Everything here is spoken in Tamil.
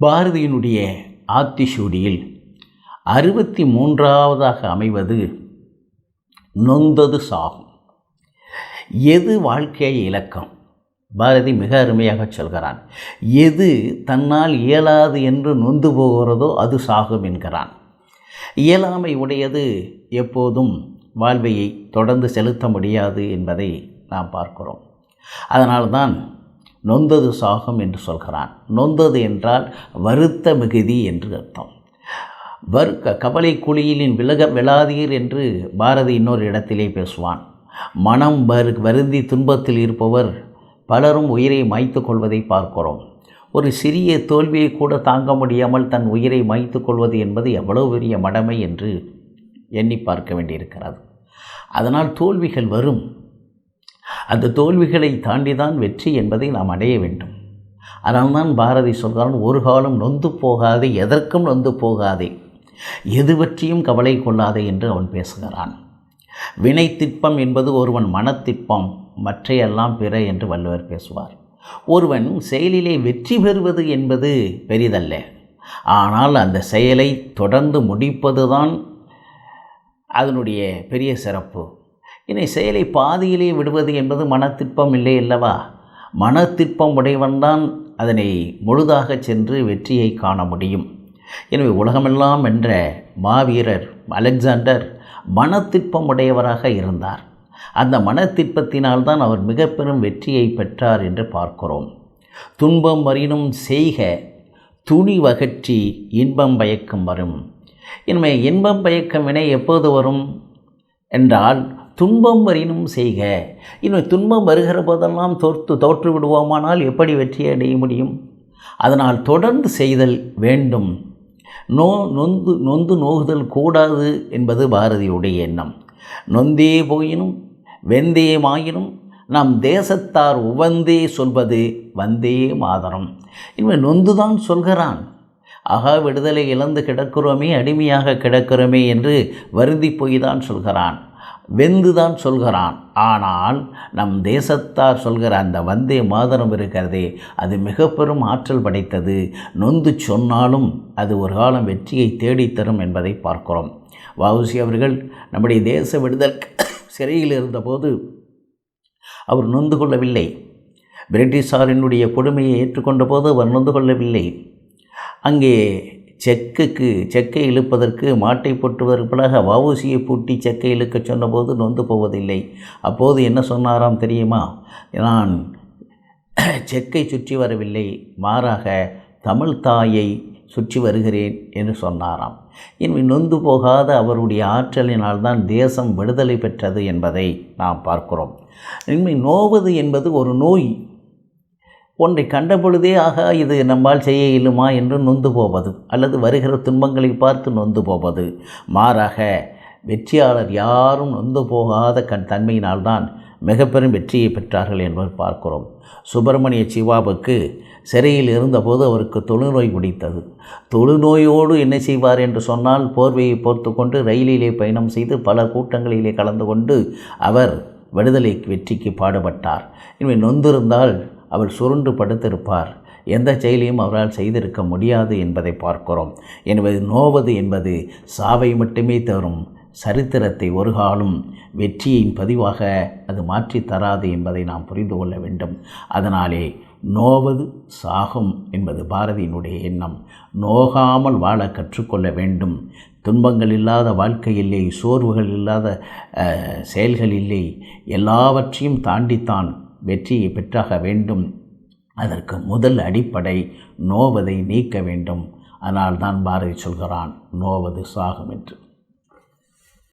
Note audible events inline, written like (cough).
பாரதியினுடைய ஆத்திசூடியில் அறுபத்தி மூன்றாவதாக அமைவது நொந்தது சாகும். எது வாழ்க்கை இலக்கம் பாரதி மிக அருமையாக சொல்கிறான். எது தன்னால் இயலாது என்று நொந்து போகிறதோ அது சாகும் என்கிறான். இயலாமை உடையது எப்போதும் வாழ்வையை தொடர்ந்து செலுத்த முடியாது என்பதை நாம் பார்க்கிறோம். அதனால்தான் நொந்தது சாகம் என்று சொல்கிறான். நொந்தது என்றால் வருத்த மிகுதி என்று அர்த்தம். வர் கவலை குழியிலின் விலக விழாதீர் என்று பாரதி இன்னொரு இடத்திலே பேசுவான். மனம் வரு வருந்தி துன்பத்தில் இருப்பவர் பலரும் உயிரை மாய்த்து கொள்வதை பார்க்கிறோம். ஒரு சிறிய தோல்வியை கூட தாங்க முடியாமல் தன் உயிரை மாய்த்து கொள்வது என்பது எவ்வளவு பெரிய மடமை என்று எண்ணி பார்க்க வேண்டியிருக்கிறது. அதனால் தோல்விகள் வரும். அந்த தோல்விகளை தாண்டிதான் வெற்றி என்பதை நாம் அடைய வேண்டும். அதனால்தான் பாரதி சொல்கிறான் ஒரு காலம் நொந்து போகாதே எதற்கும் நொந்து போகாதே. எது பற்றியும் கவலை கொள்ளாதே என்று அவன் பேசுகிறான். வினை திட்பம் என்பது ஒருவன் மனத்திற்பம் மற்றையெல்லாம் பிற என்று வள்ளுவர் பேசுவார். ஒருவன் செயலிலே வெற்றி பெறுவது என்பது பெரிதல்ல. ஆனால் அந்த செயலை தொடர்ந்து முடிப்பதுதான் அதனுடைய பெரிய சிறப்பு. இனி செயலை பாதியிலே விடுவது என்பது மனத்திற்பம் இல்லை அல்லவா? மனத்திற்பம் உடையவன்தான் அதனை முழுதாக சென்று வெற்றியை காண முடியும். எனவே உலகமெல்லாம் என்ற மாவீரர் அலெக்சாண்டர் மனத்திற்பம் உடையவராக இருந்தார். அந்த மனத்திற்பத்தினால்தான் அவர் மிக பெரும் வெற்றியை பெற்றார் என்று பார்க்கிறோம். துன்பம் வரினும் செய்க துணி வகற்றி இன்பம் பயக்கம் வரும். எனவே இன்பம் பயக்கம் வினை எப்போது வரும்? என்றால் துன்பம் வரினும் செய்க. இன்னும் துன்பம் வருகிற போதெல்லாம் தோற்று தோற்று விடுவோமானால் எப்படி வெற்றி அடைய முடியும்? அதனால் தொடர்ந்து செய்தல் வேண்டும். நோ நொந்து நொந்து நோகுதல் கூடாது என்பது பாரதியுடைய எண்ணம். நொந்தே போயினும் வெந்தே மாயினும் நம் தேசத்தார் உவந்தே சொல்வது வந்தே மாதரம். இனிமேல் நொந்துதான் சொல்கிறான். ஆகா விடுதலை இழந்து கிடக்கிறோமே அடிமையாக கிடக்கிறோமே என்று வருந்தி போய் தான் சொல்கிறான். வெந்துதான் சொல்கிறான். ஆனால் நம் தேசத்தார் சொல்கிற அந்த வந்தே மாதரம் இருக்கிறதே அது மிக பெரும் ஆற்றல் படைத்தது. நொந்து சொன்னாலும் அது ஒரு காலம் வெற்றியை தேடித்தரும் என்பதை பார்க்கிறோம். வவுசி அவர்கள் நம்முடைய தேச விடுதல் (coughs) சிறையில் இருந்தபோது அவர் நொந்து கொள்ளவில்லை. பிரிட்டிஷாரினுடைய கொடுமையை ஏற்றுக்கொண்ட போது அவர் நொந்து கொள்ளவில்லை. அங்கே செக்குக்கு செக்கை இழுப்பதற்கு மாட்டை பொட்டுவதற்குள்ளாக வவுசியை பூட்டி செக்கை இழுக்க சொன்னபோது நொந்து போவதில்லை. அப்போது என்ன சொன்னாராம் தெரியுமா? நான் செக்கை சுற்றி வரவில்லை. மாறாக தமிழ் தாயை சுற்றி வருகிறேன் என்று சொன்னாராம். இனி நொந்து போகாத அவருடைய ஆற்றலினால் தான் தேசம் விடுதலை பெற்றது என்பதை நாம் பார்க்கிறோம். இனிமேல் நோவது என்பது ஒரு நோய். ஒன்றை கண்டபொழுதே ஆகா இது நம்மால் செய்ய இயலுமா? என்று நொந்து போவது அல்லது வருகிற துன்பங்களை பார்த்து நொந்து போவது. மாறாக வெற்றியாளர் யாரும் நொந்து போகாத கண் தன்மையினால்தான் மிக பெரும் வெற்றியை பெற்றார்கள் என்பதை பார்க்கிறோம். சுப்பிரமணிய சிவாவுக்கு சிறையில் இருந்தபோது அவருக்கு தொழுநோய் பிடித்தது தொழுநோயோடு என்ன செய்வார் என்று சொன்னால் போர்வையை போர்த்து கொண்டு ரயிலிலே பயணம் செய்து பல கூட்டங்களிலே கலந்து கொண்டு அவர் விடுதலை வெற்றிக்கு பாடுபட்டார். இனிமேல் நொந்திருந்தால் அவர் சுருண்டு படுத்திருப்பார். எந்த செயலையும் அவரால் செய்திருக்க முடியாது என்பதை பார்க்கிறோம். என்பது நோவது என்பது சாவை மட்டுமே தரும். சரித்திரத்தை ஒரு காலம் வெற்றியின் பதிவாக அது மாற்றி தராது என்பதை நாம் புரிந்து கொள்ள வேண்டும். அதனாலே நோவது சாகும் என்பது பாரதியினுடைய எண்ணம். நோகாமல் வாழ கற்றுக்கொள்ள வேண்டும். துன்பங்கள் இல்லாத வாழ்க்கை இல்லை சோர்வுகள் இல்லாத செயல்கள் இல்லை. எல்லாவற்றையும் தாண்டித்தான் வெற்றியை பெற்றாக வேண்டும். அதற்கு முதல் அடிப்படை நோவதை நீக்க வேண்டும். அதனால் தான் பாரதி சொல்கிறான் நோவது சாகும் என்று.